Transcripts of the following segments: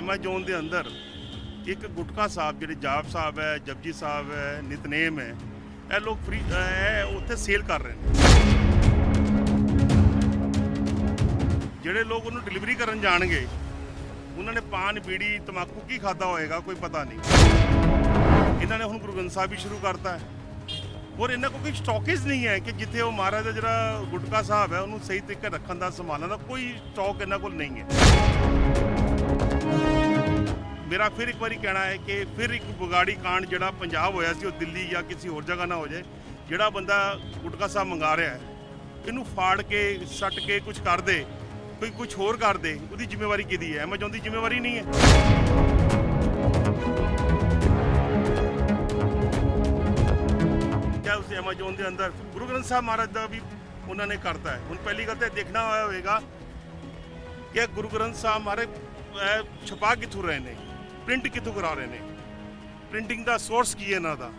Amazon ਦੇ ਅੰਦਰ ਇੱਕ ਗੁਟਕਾ ਸਾਹਿਬ ਜਿਹੜੇ ਜਾਪ ਸਾਹਿਬ ਹੈ, ਜਪਜੀ ਸਾਹਿਬ ਹੈ, ਨਿਤਨੇਮ ਹੈ, ਇਹ ਲੋਕ ਫ੍ਰੀ ਇਹ ਉੱਥੇ ਸੇਲ ਕਰ ਰਹੇ ਨੇ। ਜਿਹੜੇ ਲੋਕ ਉਹਨੂੰ ਡਿਲੀਵਰੀ ਕਰਨ ਜਾਣਗੇ, ਉਹਨਾਂ ਨੇ ਪਾਨ, ਬੀੜੀ ਤਮਾਕੂ ਕੀ ਖਾਦਾ ਹੋਏਗਾ, ਕੋਈ ਪਤਾ ਨਹੀਂ। ਇਹਨਾਂ ਨੇ ਹੁਣ ਗੁਰੂ ਗ੍ਰੰਥ ਸਾਹਿਬ ਵੀ ਸ਼ੁਰੂ ਕਰਤਾ ਹੈ। ਔਰ ਇਹਨਾਂ ਕੋਲ ਕੋਈ ਸਟਾਕੇਜ ਨਹੀਂ ਹੈ ਕਿ ਜਿੱਥੇ ਉਹ ਮਹਾਰਾਜ ਦਾ ਜਿਹੜਾ ਗੁਟਕਾ ਸਾਹਿਬ ਹੈ, ਉਹਨੂੰ ਸਹੀ ਤਰੀਕੇ ਰੱਖਣ ਦਾ, ਸੰਭਾਲਣ ਦਾ ਕੋਈ ਸਟਾਕ ਇਹਨਾਂ ਕੋਲ ਨਹੀਂ ਹੈ। ਮੇਰਾ ਫਿਰ ਇੱਕ ਵਾਰੀ ਕਹਿਣਾ ਹੈ ਕਿ ਫਿਰ ਇੱਕ ਬੁਗਾੜੀ ਕਾਂਡ ਜਿਹੜਾ ਪੰਜਾਬ ਹੋਇਆ ਸੀ, ਉਹ ਦਿੱਲੀ ਜਾਂ ਕਿਸੇ ਹੋਰ ਜਗ੍ਹਾ ਨਾ ਹੋ ਜਾਏ, ਜਿਹੜਾ ਬੰਦਾ ਗੁਟਕਾ ਸਾਹਿਬ ਮੰਗਾ ਰਿਹਾ ਹੈ, ਇਹਨੂੰ ਫਾੜ ਕੇ, ਸੱਟ ਕੇ ਕੁਝ ਕਰ ਦੇ, ਕੋਈ ਕੁਝ ਹੋਰ ਕਰ ਦੇ, ਉਹਦੀ ਜ਼ਿੰਮੇਵਾਰੀ ਕਿਹਦੀ ਹੈ? ਐਮਾਜ਼ੋਨ ਦੀ ਜ਼ਿੰਮੇਵਾਰੀ ਨਹੀਂ ਹੈ। ਉਸ ਐਮਾਜ਼ੋਨ ਦੇ ਅੰਦਰ, ਗੁਰੂ ਗ੍ਰੰਥ ਸਾਹਿਬ ਮਹਾਰਾਜ ਦਾ ਵੀ ਉਹਨਾਂ ਨੇ ਕਰਤਾ ਹੈ। ਹੁਣ ਪਹਿਲੀ ਗੱਲ ਤਾਂ ਇਹ ਦੇਖਣਾ ਹੋਇਆ ਹੋਵੇਗਾ ਕਿ ਗੁਰੂ ਗ੍ਰੰਥ ਸਾਹਿਬ ਮਹਾਰਾਜ ਛਪਾ ਕਿੱਥੋਂ ਰਹੇ ਨੇ? ਪ੍ਰਿੰਟ ਕਿੱਥੋਂ ਕਰਾ ਰਹੇ ਨੇ? ਪ੍ਰਿੰਟਿੰਗ ਦਾ ਸੋਰਸ ਕੀ ਹੈ ਇਹਨਾਂ ਦਾ?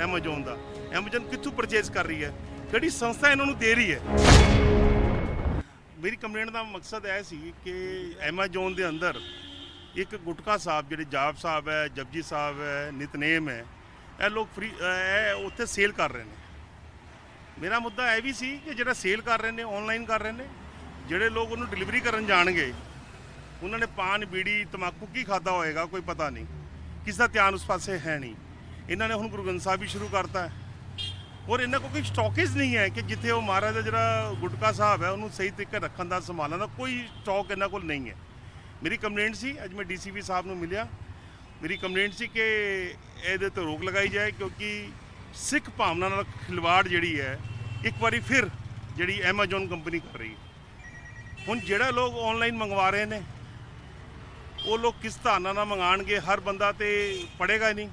ਐਮਾਜ਼ੋਨ ਦਾ। ਐਮਾਜ਼ੋਨ ਕਿੱਥੋਂ ਪਰਚੇਸ ਕਰ ਰਹੀ ਹੈ? ਕਿਹੜੀ ਸੰਸਥਾ ਇਹਨਾਂ ਨੂੰ ਦੇ ਰਹੀ ਹੈ? ਮੇਰੀ ਕੰਪਲੇਂਟ ਦਾ ਮਕਸਦ ਇਹ ਸੀ ਕਿ ਐਮਾਜ਼ੋਨ ਦੇ ਅੰਦਰ ਇੱਕ ਗੁਟਕਾ ਸਾਹਿਬ, ਜਿਹੜੇ ਜਾਪ ਸਾਹਿਬ ਹੈ, ਜਪਜੀ ਸਾਹਿਬ ਹੈ, ਨਿਤਨੇਮ ਹੈ, ਇਹ ਲੋਕ ਫ੍ਰੀ ਇਹ ਉੱਥੇ ਸੇਲ ਕਰ ਰਹੇ ਨੇ। ਮੇਰਾ ਮੁੱਦਾ ਇਹ ਵੀ ਸੀ ਕਿ ਜਿਹੜਾ ਸੇਲ ਕਰ ਰਹੇ ਨੇ ਆਨਲਾਈਨ ਕਰ ਰਹੇ ਨੇ, ਜਿਹੜੇ ਲੋਕ ਉਹਨੂੰ ਡਿਲੀਵਰੀ ਕਰਨ ਜਾਣਗੇ ਉਹਨਾਂ ਨੇ ਪਾਨ, ਬੀੜੀ ਤਮਾਕੂ ਕੀ ਖਾਦਾ ਹੋਏਗਾ ਕੋਈ ਪਤਾ ਨਹੀਂ। ਕਿਸ ਦਾ ਧਿਆਨ ਉਸ ਪਾਸੇ ਹੈ ਨਹੀਂ। ਇਹਨਾਂ ਨੇ ਹੁਣ ਗੁਰੂ ਗ੍ਰੰਥ ਸਾਹਿਬ ਵੀ ਸ਼ੁਰੂ ਕਰਤਾ ਔਰ ਇਹਨਾਂ ਕੋਲ ਕੋਈ ਸਟਾਕੇਜ ਨਹੀਂ ਹੈ ਕਿ ਜਿੱਥੇ ਉਹ ਮਹਾਰਾਜ ਦਾ ਜਿਹੜਾ ਗੁਟਕਾ ਸਾਹਿਬ ਹੈ, ਉਹਨੂੰ ਸਹੀ ਤਰੀਕੇ ਰੱਖਣ ਦਾ, ਸੰਭਾਲਣ ਦਾ ਕੋਈ ਸਟਾਕ ਇਹਨਾਂ ਕੋਲ ਨਹੀਂ ਹੈ। ਮੇਰੀ ਕੰਪਲੇਂਟ ਸੀ, ਅੱਜ ਮੈਂ ਡੀਸੀਪੀ ਸਾਹਿਬ ਨੂੰ ਮਿਲਿਆ। ਮੇਰੀ ਕੰਪਲੇਂਟ ਸੀ ਕਿ ਇਹਦੇ ਤੇ ਰੋਕ ਲਗਾਈ ਜਾਏ ਕਿਉਂਕਿ ਸਿੱਖ ਭਾਵਨਾ ਨਾਲ ਖਿਲਵਾੜ ਜਿਹੜੀ ਹੈ, ਇੱਕ ਵਾਰੀ ਫਿਰ ਜਿਹੜੀ ਐਮਾਜ਼ੋਨ ਕੰਪਨੀ ਕਰ ਰਹੀ ਹੈ। ਹੁਣ ਜਿਹੜਾ ਲੋਕ ਆਨਲਾਈਨ ਮੰਗਵਾ ਰਹੇ ਨੇ ਉਹ ਲੋਕ ਕਿਸ ਧਾਰਨਾ ਨਾਲ ਮੰਗਾਣਗੇ? ਹਰ ਬੰਦਾ ਤੇ ਪੜੇਗਾ ਹੀ ਨਹੀਂ।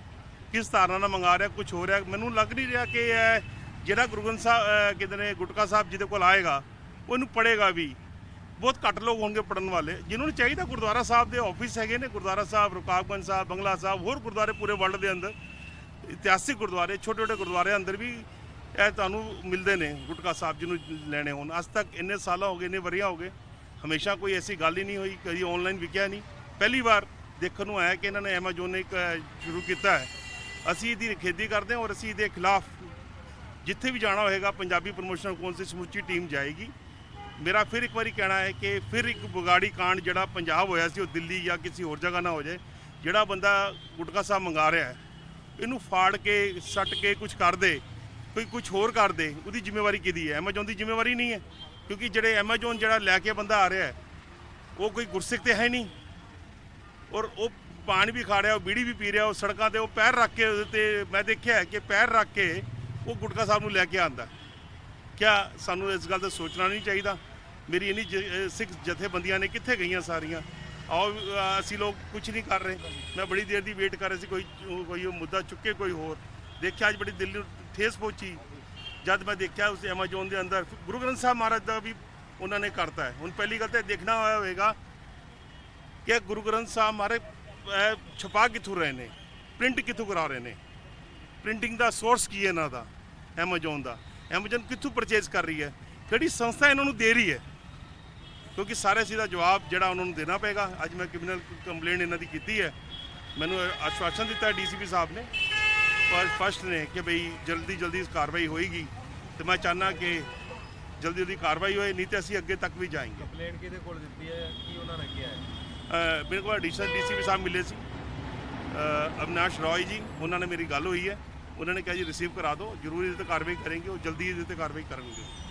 ਕਿਸ ਧਾਰਨਾ ਨਾਲ ਮੰਗਾ ਰਿਹਾ ਕੁਝ ਹੋ ਰਿਹਾ? ਮੈਨੂੰ ਲੱਗ ਨਹੀਂ ਰਿਹਾ ਕਿ ਇਹ ਜਿਹੜਾ ਗੁਰੂ ਗ੍ਰੰਥ ਸਾਹਿਬ, ਅਹ ਕਹਿੰਦੇ ਨੇ ਗੁਟਕਾ ਸਾਹਿਬ ਜਿਹਦੇ ਕੋਲ ਆਏਗਾ, ਉਹਨੂੰ ਪੜੇਗਾ ਵੀ। ਬਹੁਤ ਘੱਟ ਲੋਕ ਹੋਣਗੇ ਪੜਨ ਵਾਲੇ। ਜਿਨ੍ਹਾਂ ਨੂੰ ਚਾਹੀਦਾ ਗੁਰਦੁਆਰਾ ਸਾਹਿਬ ਦੇ ਆਫਿਸ ਹੈਗੇ ਨੇ, ਗੁਰਦੁਆਰਾ ਸਾਹਿਬ ਰੁਕਾਬਗੰਜ ਸਾਹਿਬ, ਬੰਗਲਾ ਸਾਹਿਬ, ਹੋਰ ਗੁਰਦੁਆਰੇ ਪੂਰੇ ਵਰਲਡ ਦੇ ਅੰਦਰ। ਇਤਿਹਾਸਿਕ ਗੁਰਦੁਆਰੇ ਛੋਟੇ ਛੋਟੇ ਗੁਰਦੁਆਰੇ ਅੰਦਰ ਵੀ ਇਹ ਤੁਹਾਨੂੰ ਮਿਲਦੇ ਨੇ, ਗੁਟਕਾ ਸਾਹਿਬ ਜੀ ਨੂੰ ਲੈਣੇ ਹੋਣ। ਅੱਜ ਤੱਕ ਇੰਨੇ ਸਾਲਾਂ ਹੋ ਗਏ, ਇੰਨੇ ਵਰੀਆਂ ਹੋ ਗਏ। ਹਮੇਸ਼ਾ ਕੋਈ ਐਸੀ ਗੱਲ ਹੀ ਨਹੀਂ ਹੋਈ, ਕਦੀ ਆਨਲਾਈਨ ਵਿਕਿਆ ਨਹੀਂ। ਪਹਿਲੀ ਵਾਰ ਦੇਖਣ ਨੂੰ ਆਇਆ ਕਿ ਇਹਨਾਂ ਨੇ ਐਮਾਜ਼ੋਨ ਇੱਕ ਸ਼ੁਰੂ ਕੀਤਾ ਹੈ। ਅਸੀਂ ਇਹਦੀ ਖੇਦੀ ਕਰਦੇ ਹਾਂ ਔਰ ਅਸੀਂ ਇਹਦੇ ਖਿਲਾਫ ਜਿੱਥੇ ਵੀ ਜਾਣਾ ਹੋਏਗਾ, ਪੰਜਾਬੀ ਪ੍ਰਮੋਸ਼ਨਲ ਕੌਂਸਲ ਸਮੁੱਚੀ ਟੀਮ ਜਾਏਗੀ। ਮੇਰਾ ਫਿਰ ਇੱਕ ਵਾਰੀ ਕਹਿਣਾ ਹੈ ਕਿ ਫਿਰ ਇੱਕ ਬੁਗਾੜੀ ਕਾਂਡ ਜਿਹੜਾ ਪੰਜਾਬ ਹੋਇਆ ਸੀ, ਉਹ ਦਿੱਲੀ ਜਾਂ ਕਿਸੇ ਹੋਰ ਜਗ੍ਹਾ ਨਾ ਹੋ ਜਾਏ, ਜਿਹੜਾ ਬੰਦਾ ਗੁਟਕਾ ਸਾਹਿਬ ਮੰਗਾ ਰਿਹਾ ਹੈ, ਇਹਨੂੰ ਫਾੜ ਕੇ, ਸੱਟ ਕੇ ਕੁਝ ਕਰ ਦੇ, ਕੋਈ ਕੁਝ ਹੋਰ ਕਰ ਦੇ, ਉਹਦੀ ਜ਼ਿੰਮੇਵਾਰੀ ਕਿਹਦੀ ਹੈ? ਐਮਾਜ਼ੋਨ ਦੀ ਜ਼ਿੰਮੇਵਾਰੀ ਨਹੀਂ ਹੈ, ਕਿਉਂਕਿ ਜਿਹੜੇ ਐਮਾਜ਼ੋਨ ਜਿਹੜਾ ਲੈ ਕੇ ਬੰਦਾ ਆ ਰਿਹਾ ਹੈ, ਉਹ ਕੋਈ ਗੁਰਸਿੱਖ ਤੇ ਹੈ ਨਹੀਂ। ਔਰ ਉਹ ਪਾਣੀ ਵੀ ਖਾ ਰਿਹਾ, ਉਹ ਬੀੜੀ ਵੀ ਪੀ ਰਿਹਾ, ਉਹ ਸੜਕਾਂ ਤੇ ਉਹ ਪੈਰ ਰੱਖ ਕੇ ਉਹਦੇ ਤੇ ਮੈਂ ਦੇਖਿਆ ਕਿ ਪੈਰ ਰੱਖ ਕੇ ਉਹ ਗੁਟਕਾ ਸਾਹਿਬ ਨੂੰ ਲੈ ਕੇ ਆਂਦਾ ਕਿਆ ਸਾਨੂੰ ਇਸ ਗੱਲ ਦਾ ਸੋਚਣਾ ਨਹੀਂ ਚਾਹੀਦਾ? ਮੇਰੀ ਇੰਨੀ ਜ- ਸਿੱਖ ਜਥੇਬੰਦੀਆਂ ਨੇ ਕਿੱਥੇ ਗਈਆਂ ਸਾਰੀਆਂ? ਆਓ ਅਸੀਂ ਲੋਕ ਕੁਝ ਨਹੀਂ ਕਰ ਰਹੇ। ਮੈਂ ਬੜੀ ਦੇਰ ਦੀ ਵੇਟ ਕਰ ਰਿਹਾ ਸੀ, ਕੋਈ ਕੋਈ ਉਹ ਮੁੱਦਾ ਚੁੱਕੇ ਕੋਈ ਹੋਰ। ਦੇਖਿਆ ਅੱਜ ਬੜੀ ਦਿੱਲੀ ਨੂੰ ਠੇਸ ਪਹੁੰਚੀ। ਜਦ ਮੈਂ ਦੇਖਿਆ ਉਸ ਐਮਾਜ਼ੋਨ ਦੇ ਅੰਦਰ, ਗੁਰੂ ਗ੍ਰੰਥ ਸਾਹਿਬ ਮਹਾਰਾਜ ਦਾ ਵੀ ਉਹਨਾਂ ਨੇ ਕਰਤਾ ਹੈ। ਹੁਣ ਪਹਿਲੀ ਗੱਲ ਤਾਂ ਇਹ ਦੇਖਣਾ ਹੋਇਆ ਹੋਵੇਗਾ ਕਿ ਗੁਰੂ ਗ੍ਰੰਥ ਸਾਹਿਬ ਮਹਾਰਾਜ ਅਹ, ਛਪਾ ਕਿੱਥੋਂ ਰਹੇ ਨੇ? ਪ੍ਰਿੰਟ ਕਿੱਥੋਂ ਕਰਾ ਰਹੇ ਨੇ? ਪ੍ਰਿੰਟਿੰਗ ਦਾ ਸੋਰਸ ਕੀ ਹੈ ਇਹਨਾਂ ਦਾ? ਐਮਾਜ਼ੋਨ ਦਾ। ਐਮਾਜ਼ੋਨ ਕਿੱਥੋਂ ਪਰਚੇਸ ਕਰ ਰਹੀ ਹੈ? ਕਿਹੜੀ ਸੰਸਥਾ ਇਹਨਾਂ ਨੂੰ ਦੇ ਰਹੀ ਹੈ? ਕਿਉਂਕਿ ਸਾਰੇ ਸੀ ਦਾ ਜਵਾਬ ਜਿਹੜਾ ਉਹਨਾਂ ਨੂੰ ਦੇਣਾ ਪਏਗਾ। ਅੱਜ ਮੈਂ ਕ੍ਰਿਮੀਨਲ ਕੰਪਲੇਂਟ ਇਹਨਾਂ ਦੀ ਕੀਤੀ ਹੈ। ਮੈਨੂੰ ਆਸ਼ਵਾਸਨ ਦਿੱਤਾ ਡੀਸੀਪੀ ਸਾਹਿਬ ਨੇ। ਪਰ ਫਸਟ ਨੇ ਕਿ ਭਈ ਜਲਦੀ ਜਲਦੀ ਇਸ ਕਾਰਵਾਈ ਹੋਏਗੀ। ਤੇ ਮੈਂ ਚਾਹਨਾ ਕਿ ਜਲਦੀ ਜਲਦੀ ਕਾਰਵਾਈ ਹੋਏ ਨਹੀਂ ਤੇ ਅਸੀਂ ਅੱਗੇ ਤੱਕ ਵੀ ਜਾਏਂਗੇ। ਕੰਪਲੇਂਟ ਕਿਹਦੇ ਕੋਲ ਦਿੱਤੀ ਹੈ? ਕੀ ਉਹਨਾਂ ਨੇ ਕਿਹਾ ਹੈ? ਮੇਰੇ ਕੋਲ ਐਡੀਸ਼ਨਲ ਡੀਸੀਪੀ ਸਾਹਿਬ ਮਿਲੇ ਸੀ। ਅ, ਅਵਿਨਾਸ਼ ਰॉय ਜੀ ਉਹਨਾਂ ਨੇ ਮੇਰੀ ਗੱਲ ਹੋਈ ਹੈ। ਉਹਨਾਂ ਨੇ ਕਿਹਾ ਜੀ ਰਿਸੀਵ ਕਰਾ ਦਿਓ। ਜ਼ਰੂਰ ਇਹਦੇ ਤੇ ਕਾਰਵਾਈ ਕਰਾਂਗੇ ਉਹ ਜਲਦੀ ਇਹਦੇ ਤੇ ਕਾਰਵਾਈ ਕਰਨਗੇ।